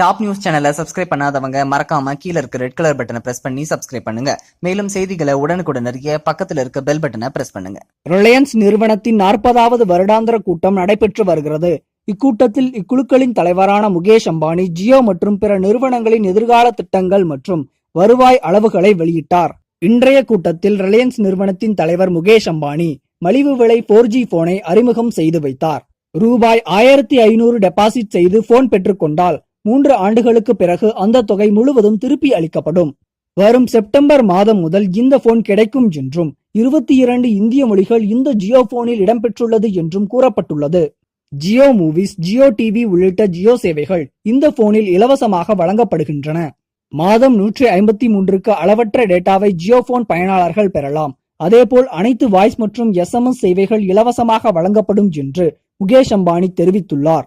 Top news சேனலை subscribe பண்ணாதவங்க மறக்காம கீழ இருக்க ரெட் கலர் பட்டனை பிரஸ் பண்ணி சப்ஸ்கிரைப் பண்ணுங்க. மேலும் செய்திகளை உடனுக்குடன் அறிய பக்கத்துல இருக்க பெல் பட்டனை பிரஸ் பண்ணுங்க. ரிலையன்ஸ் நிறுவனத்தின் நாற்பதாவது வருடாந்திர கூட்டம் நடைபெற்று வருகிறது. இக்கூட்டத்தில் இக்குழுக்களின் தலைவரான முகேஷ் அம்பானி ஜியோ மற்றும் பிற நிறுவனங்களின் எதிர்கால திட்டங்கள் மற்றும் வருவாய் அளவுகளை வெளியிட்டார். இன்றைய கூட்டத்தில் ரிலையன்ஸ் நிறுவனத்தின் தலைவர் முகேஷ் அம்பானி மலிவு விலை போர் ஜி போனை அறிமுகம் செய்து வைத்தார். ரூபாய் ஆயிரத்தி ஐநூறு டெபாசிட் செய்து போன் பெற்றுக்கொண்டால் மூன்று ஆண்டுகளுக்கு பிறகு அந்த தொகை முழுவதும் திருப்பி அளிக்கப்படும். வரும் செப்டம்பர் மாதம் முதல் இந்த போன் கிடைக்கும் என்றும் இருபத்தி இரண்டு இந்திய மொழிகள் இந்த ஜியோ போனில் இடம்பெற்றுள்ளது என்றும் கூறப்பட்டுள்ளது. ஜியோ மூவிஸ் ஜியோ டிவி உள்ளிட்ட ஜியோ சேவைகள் இந்த போனில் இலவசமாக வழங்கப்படுகின்றன. மாதம் நூற்றி ஐம்பத்தி மூன்றுக்கு அளவற்ற டேட்டாவை ஜியோ போன் பயனாளர்கள் பெறலாம். அதேபோல் அனைத்து வாய்ஸ் மற்றும் எஸ்எம்எஸ் சேவைகள் இலவசமாக வழங்கப்படும் என்று முகேஷ் அம்பானி தெரிவித்துள்ளார்.